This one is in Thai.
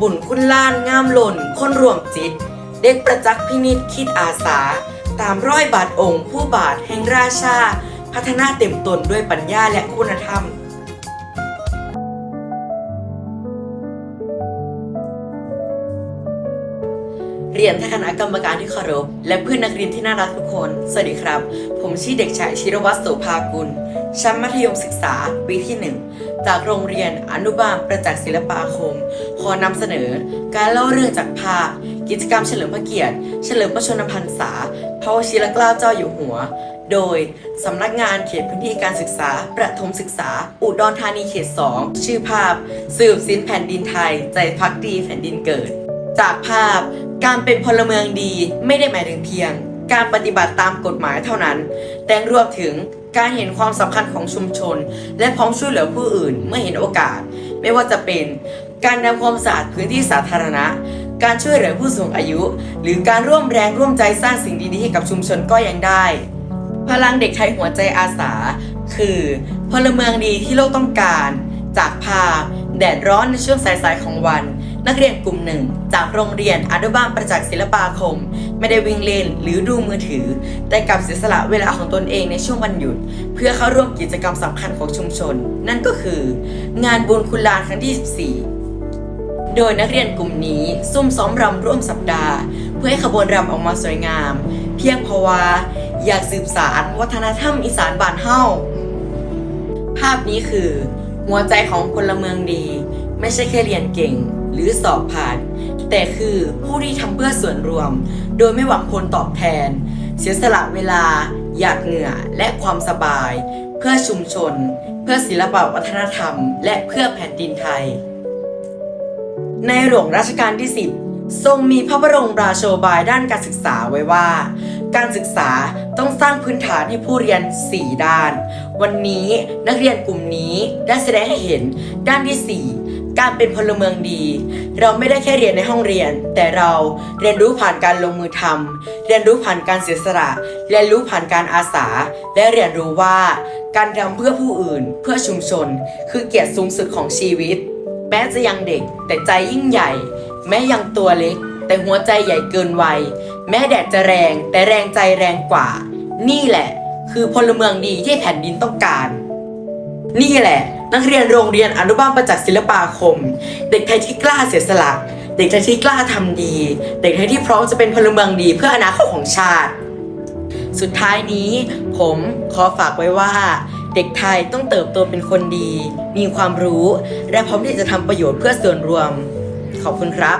บุญคุณล้านงามหล่น คนรวมจิต เด็กประจักษ์พินิษคิดอาสา ตามร้อยบาทองค์ ผู้บาทแห่งราชา พัฒนาเต็มตนด้วยปัญญาและคุณธรรม เรียนท่านคณะกรรมการที่เคารพ และเพื่อนนักเรียนที่น่ารักทุกคน สวัสดีครับ ผมชื่อเด็กชายชิรวัตรโสภากุล ชั้นมัธยมศึกษา ปีที่ 1 จากโรงเรียนอนุบาลประจักษ์ศิลปาคม ขอนำเสนอ การเล่าเรื่องจากภาพ กิจกรรมเฉลิมพระเกียรติ เฉลิมพระชนมพรรษา พระวชิรเกล้าเจ้าอยู่หัว โดยสำนักงานเขตพื้นที่การศึกษา ประถมศึกษา อุดรธานีเขต 2 ชื่อภาพ สืบสินแผ่นดินไทย ใจพักดีแผ่นดินเกิด จากภาพ การเป็นพลเมืองดีไม่ได้หมายถึงเพียง การปฏิบัติตามกฎหมายเท่านั้น แต่รวมถึงการเห็นความสำคัญของชุมชน และพร้อมช่วยเหลือผู้อื่นเมื่อเห็นโอกาส ไม่ว่าจะเป็น การทำความสะอาดพื้นที่สาธารณะ การช่วยเหลือผู้สูงอายุ หรือการร่วมแรงร่วมใจสร้างสิ่งดีๆให้กับชุมชนก็ยังได้ พลังเด็กไทยหัวใจอาสา คือ พลเมืองดีที่โลกต้องการ จากภาพแดดร้อนในช่วงสายๆของวัน นักเรียนกลุ่มหนึ่ง จากโรงเรียนอนุบาลประจักษ์ศิลปาคม ไม่ได้วิ่งเล่นหรือดูมือถือ แต่กลับเสียสละเวลาของตนเองในช่วงวันหยุด เพื่อเข้าร่วมกิจกรรมสำคัญของชุมชน นั่นก็คือ งานบุญคุณลานครั้งที่ 14 โดยนักเรียนกลุ่มนี้ซุ่มซ้อมรำร่วมสัปดาห์ เพื่อให้ขบวนรำออกมาสวยงาม เพียงเพราะว่าอยากสืบสานวัฒนธรรมอีสานบ้านเฮาภาพนี้คือ หัวใจของพลเมืองดี ไม่ใช่แค่เรียนเก่ง หรือสอบผ่าน แต่คือผู้ที่ทำเพื่อส่วนรวม โดยไม่หวังผลตอบแทน เสียสละเวลา หยาดเหงื่อและความสบาย เพื่อชุมชน เพื่อศิลปวัฒนธรรม และเพื่อแผ่นดินไทย ในหลวงรัชกาลที่ 10 ทรงมีพระบรมราโชบายด้านการศึกษาไว้ว่า การศึกษาต้องสร้างพื้นฐานให้ผู้เรียน 4 ด้าน วันนี้นักเรียนกลุ่มนี้ได้แสดงให้เห็นด้านที่ 4 การเป็นพลเมืองดี เราไม่ได้แค่เรียนในห้องเรียน แต่เราเรียนรู้ผ่านการลงมือทำเรียนรู้ผ่านการเสียสละเรียนรู้ผ่านการอาสา และเรียนรู้ว่า การทำเพื่อผู้อื่น เพื่อชุมชน คือเกียรติสูงสุดของชีวิต แม้จะยังเด็กแต่ใจยิ่งใหญ่ แม้ยังตัวเล็ก แต่หัวใจใหญ่เกินวัย แม้แดดจะแรงแต่แรงใจแรงกว่า นี่แหละ คือพลเมืองดีที่แผ่นดินต้องการ นี่แหละ นักเรียนโรงเรียนอนุบาลประจักษ์ศิลปาคม เด็กไทยที่กล้าเสียสละ เด็กไทยที่กล้าทำดี เด็กไทยที่พร้อมจะเป็นพลเมืองดีเพื่ออนาคตของชาติ สุดท้ายนี้ผมขอฝากไว้ว่า เด็กไทยต้องเติบโตเป็นคนดี มีความรู้ และพร้อมที่จะทำประโยชน์เพื่อส่วนรวม ขอบคุณครับ